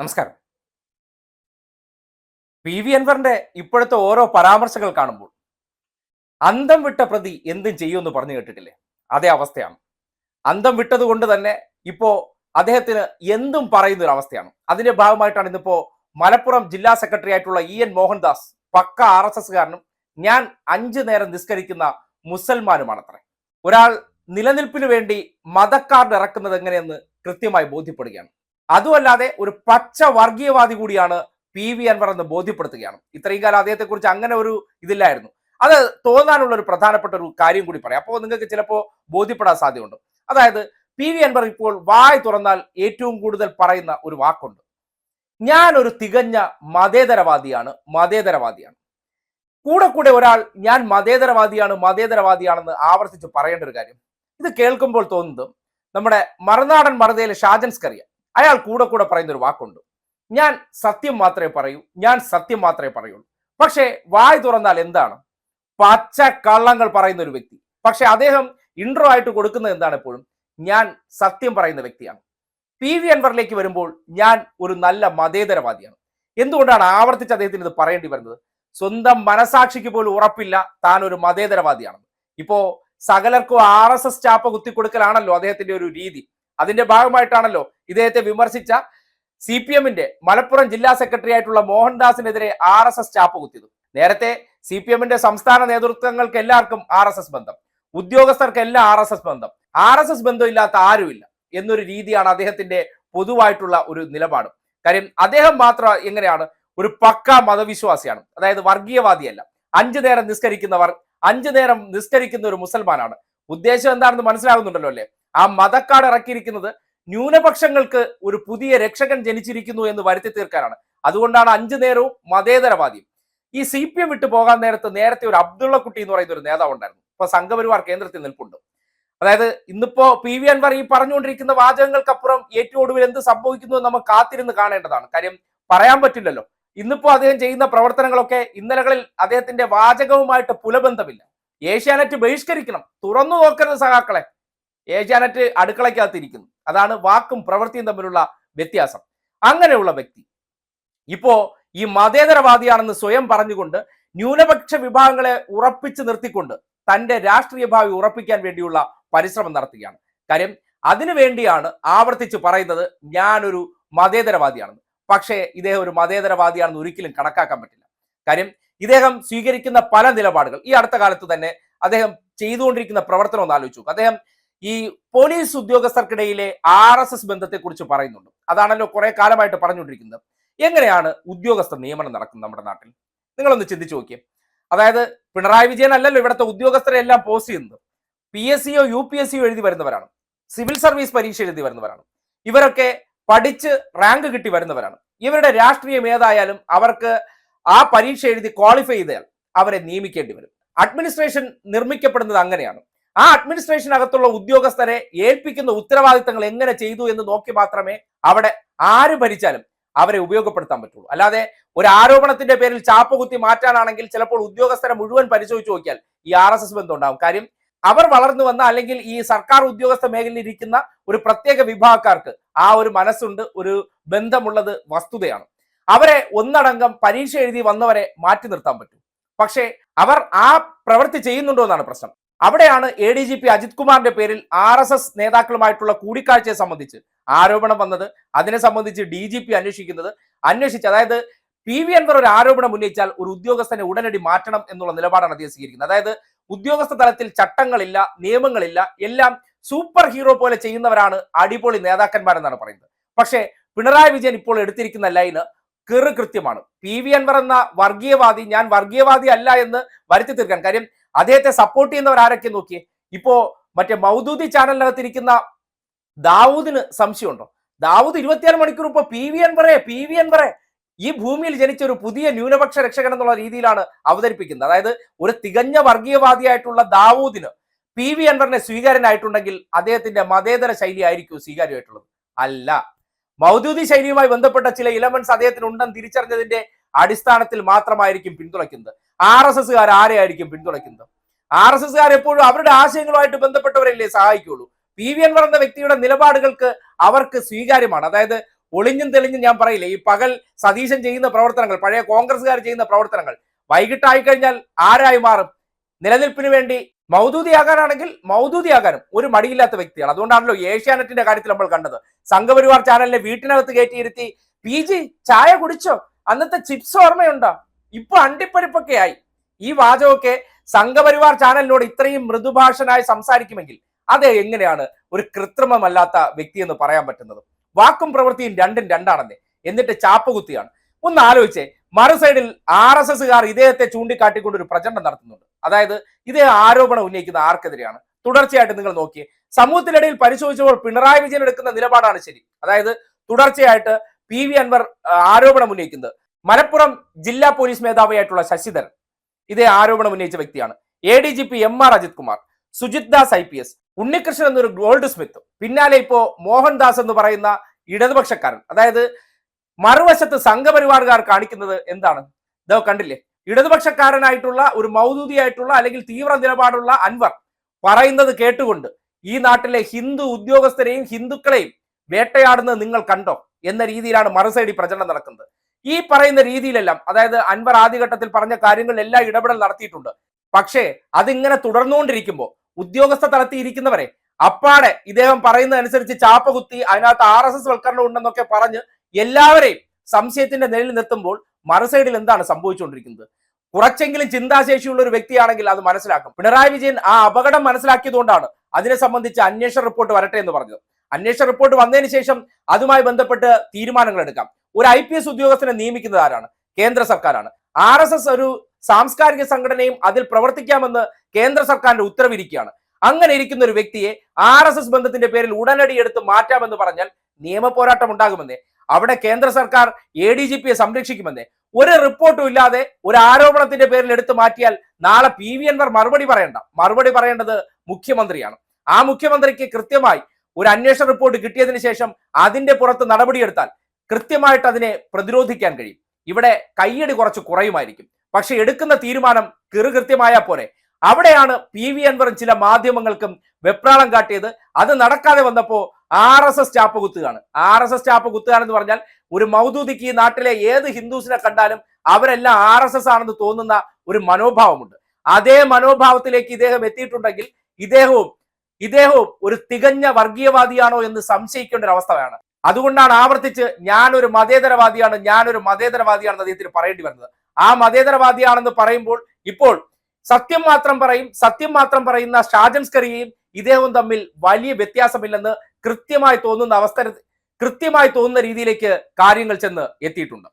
നമസ്കാരം. P V അൻവറിന്റെ ഇപ്പോഴത്തെ ഓരോ പരാമർശങ്ങൾ കാണുമ്പോൾ അന്തം വിട്ട പ്രതി എന്തും ചെയ്യുമെന്ന് പറഞ്ഞു കേട്ടിട്ടില്ലേ? അതേ അവസ്ഥയാണ്. അന്തം വിട്ടതുകൊണ്ട് തന്നെ ഇപ്പോ അദ്ദേഹത്തിന് എന്തും പറയുന്ന ഒരു അവസ്ഥയാണ്. അതിന്റെ ഭാഗമായിട്ടാണ് ഇന്നിപ്പോ മലപ്പുറം ജില്ലാ സെക്രട്ടറി ആയിട്ടുള്ള ഇ എൻ മോഹൻദാസ് പക്ക ആർ എസ് എസ്കാരനും ഞാൻ അഞ്ചു നേരം നിസ്കരിക്കുന്ന മുസൽമാനുമാണത്രേ. ഒരാൾ നിലനിൽപ്പിനു വേണ്ടി മതക്കാർഡ് ഇറക്കുന്നത് എങ്ങനെയെന്ന് കൃത്യമായി ബോധ്യപ്പെടുകയാണ്. അതുമല്ലാതെ ഒരു പച്ച വർഗീയവാദി കൂടിയാണ് പി വി അൻവർ എന്ന് ബോധ്യപ്പെടുത്തുകയാണ്. ഇത്രയും കാലം അദ്ദേഹത്തെ കുറിച്ച് അങ്ങനെ ഒരു ഇതില്ലായിരുന്നു. അത് തോന്നാനുള്ള ഒരു പ്രധാനപ്പെട്ട ഒരു കാര്യം കൂടി പറയാം. അപ്പോൾ നിങ്ങൾക്ക് ചിലപ്പോൾ ബോധ്യപ്പെടാൻ സാധ്യതയുണ്ട്. അതായത് പി വി അൻവർ ഇപ്പോൾ വായ് തുറന്നാൽ ഏറ്റവും കൂടുതൽ പറയുന്ന ഒരു വാക്കുണ്ട്. ഞാൻ ഒരു തികഞ്ഞ മതേതരവാദിയാണ് മതേതരവാദിയാണ്. കൂടെ കൂടെ ഒരാൾ ഞാൻ മതേതരവാദിയാണ് മതേതരവാദിയാണെന്ന് ആവർത്തിച്ച് പറയേണ്ട ഒരു കാര്യം. ഇത് കേൾക്കുമ്പോൾ തോന്നുന്നത് നമ്മുടെ മറുനാടൻ മറുതയിലെ ഷാജൻസ്കറിയ അയാൾ കൂടെ കൂടെ പറയുന്ന ഒരു വാക്കുണ്ട്. ഞാൻ സത്യം മാത്രമേ പറയൂ ഞാൻ സത്യം മാത്രമേ പറയുള്ളൂ. പക്ഷേ വായ് തുറന്നാൽ എന്താണ്? പച്ച കള്ളങ്ങൾ പറയുന്ന ഒരു വ്യക്തി. പക്ഷെ അദ്ദേഹം ഇൻട്രോ ആയിട്ട് കൊടുക്കുന്നത് എന്താണ് എപ്പോഴും? ഞാൻ സത്യം പറയുന്ന വ്യക്തിയാണ്. പി വി അൻവറിലേക്ക് വരുമ്പോൾ ഞാൻ ഒരു നല്ല മതേതരവാദിയാണ്. എന്തുകൊണ്ടാണ് ആവർത്തിച്ച് അദ്ദേഹത്തിന് ഇത് പറയേണ്ടി വരുന്നത്? സ്വന്തം മനസാക്ഷിക്ക് പോലും ഉറപ്പില്ല താൻ ഒരു മതേതരവാദിയാണെന്ന് ഇപ്പോ സകലർക്കും ആർ എസ് എസ് ചാപ്പ കുത്തിക്കൊടുക്കലാണല്ലോ അദ്ദേഹത്തിന്റെ ഒരു രീതി. അതിന്റെ ഭാഗമായിട്ടാണല്ലോ ഇദ്ദേഹത്തെ വിമർശിച്ച സി പി എമ്മിന്റെ മലപ്പുറം ജില്ലാ സെക്രട്ടറി ആയിട്ടുള്ള മോഹൻദാസിനെതിരെ ആർ എസ് എസ് ചാപ്പ് കുത്തിയത്. നേരത്തെ സി പി എമ്മിന്റെ സംസ്ഥാന നേതൃത്വങ്ങൾക്ക് എല്ലാവർക്കും ആർ എസ് എസ് ബന്ധം ഉദ്യോഗസ്ഥർക്ക് എല്ലാം ആർ എസ് എസ് ബന്ധം ആർ എസ് എസ് ബന്ധമില്ലാത്ത ആരുമില്ല എന്നൊരു രീതിയാണ് അദ്ദേഹത്തിന്റെ പൊതുവായിട്ടുള്ള ഒരു നിലപാട്. കാര്യം അദ്ദേഹം മാത്രം എങ്ങനെയാണ് ഒരു പക്ക മതവിശ്വാസിയാണ് അതായത് വർഗീയവാദിയല്ല. അഞ്ചു നേരം നിസ്കരിക്കുന്നവർ അഞ്ചു നേരം നിസ്കരിക്കുന്ന ഒരു മുസൽമാനാണ്. ഉദ്ദേശം എന്താണെന്ന് മനസ്സിലാകുന്നുണ്ടല്ലോ അല്ലേ? ആ മതക്കാട് ഇറക്കിയിരിക്കുന്നത് ന്യൂനപക്ഷങ്ങൾക്ക് ഒരു പുതിയ രക്ഷകൻ ജനിച്ചിരിക്കുന്നു എന്ന് വരുത്തി തീർക്കാനാണ്. അതുകൊണ്ടാണ് അഞ്ചു നേരവും മതേതരവാദിയും ഈ സി പി എം വിട്ടു പോകാൻ നേരത്ത് നേരത്തെ ഒരു അബ്ദുള്ള കുട്ടി എന്ന് പറയുന്ന ഒരു നേതാവ് ഉണ്ടായിരുന്നു. ഇപ്പൊ സംഘപരിവാർ കേന്ദ്രത്തിൽ നിൽപ്പുണ്ട്. അതായത് ഇന്നിപ്പോ പി വി അൻവർ ഈ പറഞ്ഞുകൊണ്ടിരിക്കുന്ന വാചകങ്ങൾക്കപ്പുറം ഏറ്റവും ഒടുവിൽ എന്ത് സംഭവിക്കുന്നു എന്ന് നമുക്ക് കാത്തിരുന്ന് കാണേണ്ടതാണ്. കാര്യം പറയാൻ പറ്റില്ലല്ലോ. ഇന്നിപ്പോ അദ്ദേഹം ചെയ്യുന്ന പ്രവർത്തനങ്ങളൊക്കെ ഇന്നലകളിൽ അദ്ദേഹത്തിന്റെ വാചകവുമായിട്ട് പുലബന്ധമില്ല. ഏഷ്യാനെറ്റ് ബഹിഷ്കരിക്കണം. തുറന്നു നോക്കരുത് സഖാക്കളെ. ഏഷ്യാനെറ്റ് അടുക്കളയ്ക്കകത്തിരിക്കുന്നു. അതാണ് വാക്കും പ്രവൃത്തിയും തമ്മിലുള്ള വ്യത്യാസം. അങ്ങനെയുള്ള വ്യക്തി. ഇപ്പോ ഈ മതേതരവാദിയാണെന്ന് സ്വയം പറഞ്ഞുകൊണ്ട് ന്യൂനപക്ഷ വിഭാഗങ്ങളെ ഉറപ്പിച്ചു നിർത്തിക്കൊണ്ട് തന്റെ രാഷ്ട്രീയ ഭാവി ഉറപ്പിക്കാൻ വേണ്ടിയുള്ള പരിശ്രമം നടത്തുകയാണ്. കാര്യം അതിനു വേണ്ടിയാണ് ആവർത്തിച്ച് പറയുന്നത് ഞാനൊരു മതേതരവാദിയാണെന്ന് പക്ഷേ ഇദ്ദേഹം ഒരു മതേതരവാദിയാണെന്ന് ഒരിക്കലും കണക്കാക്കാൻ പറ്റില്ല. കാര്യം ഇദ്ദേഹം സ്വീകരിക്കുന്ന പല നിലപാടുകൾ ഈ അടുത്ത കാലത്ത് തന്നെ അദ്ദേഹം ചെയ്തുകൊണ്ടിരിക്കുന്ന പ്രവർത്തനം ഒന്ന് ആലോചിച്ചു അദ്ദേഹം ഈ പോലീസ് ഉദ്യോഗസ്ഥർക്കിടയിലെ ആർ എസ് എസ് ബന്ധത്തെക്കുറിച്ച് പറയുന്നുണ്ട്. അതാണല്ലോ കുറെ കാലമായിട്ട് പറഞ്ഞുകൊണ്ടിരിക്കുന്നത്. എങ്ങനെയാണ് ഉദ്യോഗസ്ഥ നിയമനം നടക്കുന്നത് നമ്മുടെ നാട്ടിൽ? നിങ്ങളൊന്ന് ചിന്തിച്ചു നോക്കിയേ. അതായത് പിണറായി വിജയൻ അല്ലല്ലോ ഇവിടുത്തെ ഉദ്യോഗസ്ഥരെ എല്ലാം പോസ്റ്റ് ചെയ്യുന്നത്. പി എസ് സിയോ യു പി എസ് സിയോ എഴുതി വരുന്നവരാണ്. സിവിൽ സർവീസ് പരീക്ഷ എഴുതി വരുന്നവരാണ്. ഇവരൊക്കെ പഠിച്ച് റാങ്ക് കിട്ടി വരുന്നവരാണ്. ഇവരുടെ രാഷ്ട്രീയം ഏതായാലും അവർക്ക് ആ പരീക്ഷ എഴുതി ക്വാളിഫൈ ചെയ്താൽ അവരെ നിയമിക്കേണ്ടി വരും. അഡ്മിനിസ്ട്രേഷൻ നിർമ്മിക്കപ്പെടുന്നത് അങ്ങനെയാണ്. ആ അഡ്മിനിസ്ട്രേഷനകത്തുള്ള ഉദ്യോഗസ്ഥരെ ഏൽപ്പിക്കുന്ന ഉത്തരവാദിത്തങ്ങൾ എങ്ങനെ ചെയ്തു എന്ന് നോക്കി മാത്രമേ അവിടെ ആര് ഭരിച്ചാലും അവരെ ഉപയോഗപ്പെടുത്താൻ പറ്റുള്ളൂ. അല്ലാതെ ഒരു ആരോപണത്തിന്റെ പേരിൽ ചാപ്പ് കുത്തി മാറ്റാനാണെങ്കിൽ ചിലപ്പോൾ ഉദ്യോഗസ്ഥരെ മുഴുവൻ പരിശോധിച്ച് നോക്കിയാൽ ഈ ആർ എസ് എസ് ബന്ധം ഉണ്ടാവും കാര്യം അവർ വളർന്നു വന്ന അല്ലെങ്കിൽ ഈ സർക്കാർ ഉദ്യോഗസ്ഥ മേഖലയിൽ ഇരിക്കുന്ന ഒരു പ്രത്യേക വിഭാഗക്കാർക്ക് ആ ഒരു മനസ്സുണ്ട് ഒരു ബന്ധമുള്ളത് വസ്തുതയാണ്. അവരെ ഒന്നടങ്കം പരീക്ഷ എഴുതി വന്നവരെ മാറ്റി നിർത്താൻ പറ്റും. പക്ഷേ അവർ ആ പ്രവൃത്തി ചെയ്യുന്നുണ്ടോ എന്നാണ് പ്രശ്നം. അവിടെയാണ് A D G P Ajith കുമാറിന്റെ പേരിൽ ആർ എസ് എസ് നേതാക്കളുമായിട്ടുള്ള കൂടിക്കാഴ്ചയെ സംബന്ധിച്ച് ആരോപണം വന്നത്. അതിനെ സംബന്ധിച്ച് ഡി ജി പി അന്വേഷിക്കുന്നത് അന്വേഷിച്ച് അതായത് പി വി അൻവർ ഒരു ആരോപണം ഉന്നയിച്ചാൽ ഒരു ഉദ്യോഗസ്ഥനെ ഉടനടി മാറ്റണം എന്നുള്ള നിലപാടാണ് അദ്ദേഹം സ്വീകരിക്കുന്നത്. അതായത് ഉദ്യോഗസ്ഥ തലത്തിൽ ചട്ടങ്ങളില്ല നിയമങ്ങളില്ല എല്ലാം സൂപ്പർ ഹീറോ പോലെ ചെയ്യുന്നവരാണ് അടിപൊളി നേതാക്കന്മാരെന്നാണ് പറയുന്നത്. പക്ഷേ പിണറായി വിജയൻ ഇപ്പോൾ എടുത്തിരിക്കുന്ന ലൈന് കൃത്യമാണ് പി വി അൻവർ എന്ന വർഗീയവാദി ഞാൻ വർഗീയവാദി അല്ല എന്ന് വരുത്തി തീർക്കാൻ. കാര്യം അദ്ദേഹത്തെ സപ്പോർട്ട് ചെയ്യുന്നവർ ആരൊക്കെ നോക്കിയേ? ഇപ്പോ മറ്റേ മൗദൂദി ചാനലിനകത്ത് ഇരിക്കുന്ന ദാവൂദിന് സംശയമുണ്ടോ? ദാവൂദ് ഇരുപത്തിയാറ് മണിക്കൂർ ഇപ്പൊ പി വി അൻവറെ പി വി അൻവറെ ഈ ഭൂമിയിൽ ജനിച്ച ഒരു പുതിയ ന്യൂനപക്ഷ രക്ഷകൻ എന്നുള്ള രീതിയിലാണ് അവതരിപ്പിക്കുന്നത്. അതായത് ഒരു തികഞ്ഞ വർഗീയവാദിയായിട്ടുള്ള ദാവൂദിന് പി വി അൻവറിനെ സ്വീകാര്യനായിട്ടുണ്ടെങ്കിൽ അദ്ദേഹത്തിന്റെ മതേതര ശൈലി ആയിരിക്കും സ്വീകാര്യമായിട്ടുള്ളത്. അല്ല. മൗദൂദി ശൈലിയുമായി ബന്ധപ്പെട്ട ചില ഇലമെന്റ്സ് അദ്ദേഹത്തിന് ഉണ്ടെന്ന് തിരിച്ചറിഞ്ഞതിന്റെ അടിസ്ഥാനത്തിൽ മാത്രമായിരിക്കും പിന്തുണയ്ക്കുന്നത്. ആർ എസ് എസ്സുകാർ ആരെയായിരിക്കും പിന്തുണയ്ക്കുന്നത്? ആർ എസ് എസ്സുകാർ എപ്പോഴും അവരുടെ ആശയങ്ങളുമായിട്ട് ബന്ധപ്പെട്ടവരല്ലേ സഹായിക്കുള്ളൂ പി വി എൻ പറഞ്ഞ വ്യക്തിയുടെ നിലപാടുകൾക്ക് അവർക്ക് സ്വീകാര്യമാണ്. അതായത് ഒളിഞ്ഞും തെളിഞ്ഞും ഞാൻ പറയില്ല ഈ പകൽ സതീശൻ ചെയ്യുന്ന പ്രവർത്തനങ്ങൾ പഴയ കോൺഗ്രസ്സുകാർ ചെയ്യുന്ന പ്രവർത്തനങ്ങൾ വൈകിട്ടായി കഴിഞ്ഞാൽ ആരായി മാറും? നിലനിൽപ്പിന് വേണ്ടി മൗദൂദിയാകാനാണെങ്കിൽ മൗദൂദിയാകാനും ഒരു മടിയില്ലാത്ത വ്യക്തിയാണ്. അതുകൊണ്ടാണല്ലോ ഏഷ്യാനെറ്റിന്റെ കാര്യത്തിൽ നമ്മൾ കണ്ടത്. സംഘപരിവാർ ചാനലിനെ വീട്ടിനകത്ത് കയറ്റിയിരുത്തി പി ചായ കുടിച്ചോ? അന്നത്തെ ചിപ്സ് ഓർമ്മയുണ്ടോ? ഇപ്പൊ അണ്ടിപ്പരിപ്പൊക്കെ ആയി. ഈ വാചകമൊക്കെ സംഘപരിവാർ ചാനലിനോട് ഇത്രയും മൃദുഭാഷനായി സംസാരിക്കുമെങ്കിൽ അത് എങ്ങനെയാണ് ഒരു കൃത്രിമമല്ലാത്ത വ്യക്തി എന്ന് പറയാൻ പറ്റുന്നത്? വാക്കും പ്രവൃത്തിയും രണ്ടും രണ്ടാണെന്നേ. എന്നിട്ട് ചാപ്പുകുത്തിയാണ്. ഒന്ന് ആലോചിച്ചേ. മറു സൈഡിൽ ആർ എസ് എസുകാർ ഇദ്ദേഹത്തെ ചൂണ്ടിക്കാട്ടിക്കൊണ്ട് ഒരു പ്രചരണം നടത്തുന്നുണ്ട്. അതായത് ഇതേ ആരോപണം ഉന്നയിക്കുന്ന ആർക്കെതിരെയാണ്. തുടർച്ചയായിട്ട് നിങ്ങൾ നോക്കിയേ. സമൂഹത്തിനിടയിൽ പരിശോധിച്ചപ്പോൾ പിണറായി വിജയൻ എടുക്കുന്ന നിലപാടാണ് ശരി. അതായത് തുടർച്ചയായിട്ട് പി വി അൻവർ ആരോപണം ഉന്നയിക്കുന്നത്. മലപ്പുറം ജില്ലാ പോലീസ് മേധാവിയായിട്ടുള്ള ശശിധരൻ ഇതേ ആരോപണം ഉന്നയിച്ച വ്യക്തിയാണ്. A D G P M R Ajith Kumar Sujith Das I P S Unnikrishnan എന്നൊരു ഗോൾഡ് സ്മിത്ത് പിന്നാലെ ഇപ്പോ മോഹൻദാസ് എന്ന് പറയുന്ന ഇടതുപക്ഷക്കാരൻ. അതായത് മറുവശത്ത് സംഘപരിവാറുകാർ കാണിക്കുന്നത് എന്താണ്? ഇതോ കണ്ടില്ലേ? ഇടതുപക്ഷക്കാരനായിട്ടുള്ള ഒരു മൗദൂതിയായിട്ടുള്ള അല്ലെങ്കിൽ തീവ്ര നിലപാടുള്ള അൻവർ പറയുന്നത് കേട്ടുകൊണ്ട് ഈ നാട്ടിലെ ഹിന്ദു ഉദ്യോഗസ്ഥരെയും ഹിന്ദുക്കളെയും വേട്ടയാടുന്നത് നിങ്ങൾ കണ്ടോ? എന്ന രീതിയിലാണ് മറുസൈഡി പ്രചരണം നടക്കുന്നത്. ഈ പറയുന്ന രീതിയിലെല്ലാം അതായത് അൻവർ ആദ്യഘട്ടത്തിൽ പറഞ്ഞ കാര്യങ്ങളിലെല്ലാം ഇടപെടൽ നടത്തിയിട്ടുണ്ട്. പക്ഷേ അതിങ്ങനെ തുടർന്നുകൊണ്ടിരിക്കുമ്പോൾ ഉദ്യോഗസ്ഥ തലത്തിൽ ഇരിക്കുന്നവരെ അപ്പാടെ ഇദ്ദേഹം പറയുന്നതനുസരിച്ച് ചാപ്പ കുത്തി അതിനകത്ത് ആർ എസ് എസ് വൽക്കരണം ഉണ്ടെന്നൊക്കെ പറഞ്ഞ് എല്ലാവരെയും സംശയത്തിന്റെ നിലയിൽ നിർത്തുമ്പോൾ മറുസൈഡിൽ എന്താണ് സംഭവിച്ചുകൊണ്ടിരിക്കുന്നത്? കുറച്ചെങ്കിലും ചിന്താശേഷിയുള്ള ഒരു വ്യക്തിയാണെങ്കിൽ അത് മനസ്സിലാക്കും. പിണറായി വിജയൻ ആ അപകടം മനസ്സിലാക്കിയതുകൊണ്ടാണ് അതിനെ സംബന്ധിച്ച് അന്വേഷണ റിപ്പോർട്ട് വരട്ടെ എന്ന് പറഞ്ഞത്. അന്വേഷണ റിപ്പോർട്ട് വന്നതിന് ശേഷം അതുമായി ബന്ധപ്പെട്ട് തീരുമാനങ്ങൾ എടുക്കാം. ഒരു ഐ പി എസ് ഉദ്യോഗസ്ഥനെ നിയമിക്കുന്നത് ആരാണ്? കേന്ദ്ര സർക്കാരാണ്. ആർ എസ് എസ് ഒരു സാംസ്കാരിക സംഘടനയും അതിൽ പ്രവർത്തിക്കാമെന്ന് കേന്ദ്ര സർക്കാരിന്റെ ഉത്തരവിരിക്കുകയാണ്. അങ്ങനെ ഇരിക്കുന്ന ഒരു വ്യക്തിയെ ആർ എസ് എസ് ബന്ധത്തിന്റെ പേരിൽ ഉടനടി എടുത്ത് മാറ്റാമെന്ന് പറഞ്ഞാൽ നിയമ പോരാട്ടം ഉണ്ടാകുമെന്നേ. അവിടെ കേന്ദ്ര സർക്കാർ എ ഡി ജി പിയെ സംരക്ഷിക്കുമെന്നേ. ഒരു റിപ്പോർട്ടും ഇല്ലാതെ ഒരു ആരോപണത്തിന്റെ പേരിൽ എടുത്തു മാറ്റിയാൽ നാളെ പി വി അൻവർ മറുപടി പറയണ്ട. മറുപടി പറയേണ്ടത് മുഖ്യമന്ത്രിയാണ്. ആ മുഖ്യമന്ത്രിക്ക് കൃത്യമായി ഒരു അന്വേഷണ റിപ്പോർട്ട് കിട്ടിയതിന് ശേഷം അതിന്റെ പുറത്ത് നടപടിയെടുത്താൽ കൃത്യമായിട്ട് അതിനെ പ്രതിരോധിക്കാൻ കഴിയും. ഇവിടെ കയ്യടി കുറച്ച് കുറയുമായിരിക്കും. പക്ഷെ എടുക്കുന്ന തീരുമാനം കൃത്യമായ പോരെ. അവിടെയാണ് പി വി അൻവറും ചില മാധ്യമങ്ങൾക്കും വെപ്രാളം കാട്ടിയത്. അത് നടക്കാതെ വന്നപ്പോ ആർ എസ് എസ് ചാപ്പ് കുത്തുകയാണ്. ആർ എസ് എസ് ചാപ്പ് കുത്തുകയാണെന്ന് പറഞ്ഞാൽ ഒരു മൗദൂദിക്ക് ഈ നാട്ടിലെ ഏത് ഹിന്ദുസിനെ കണ്ടാലും അവരെല്ലാം ആർ എസ് എസ് ആണെന്ന് തോന്നുന്ന ഒരു മനോഭാവമുണ്ട്. അതേ മനോഭാവത്തിലേക്ക് ഇദ്ദേഹം എത്തിയിട്ടുണ്ടെങ്കിൽ ഇദ്ദേഹവും ഇദ്ദേഹവും ഒരു തികഞ്ഞ വർഗീയവാദിയാണോ എന്ന് സംശയിക്കേണ്ട ഒരു അവസ്ഥയാണ് അതുകൊണ്ടാണ് ആവർത്തിച്ച് ഞാനൊരു മതേതരവാദിയാണ് ഞാനൊരു മതേതരവാദിയാണെന്ന് അദ്ദേഹത്തിന് പറയേണ്ടി വരുന്നത്. ആ മതേതരവാദിയാണെന്ന് പറയുമ്പോൾ ഇപ്പോൾ സത്യം മാത്രം പറയും സത്യം മാത്രം പറയുന്ന ഷാജൻസ്കറിയെയും ഇദ്ദേഹവും തമ്മിൽ വലിയ വ്യത്യാസമില്ലെന്ന് കൃത്യമായി തോന്നുന്ന അവസ്ഥ കൃത്യമായി തോന്നുന്ന രീതിയിലേക്ക് കാര്യങ്ങൾ ചെന്ന് എത്തിയിട്ടുണ്ട്.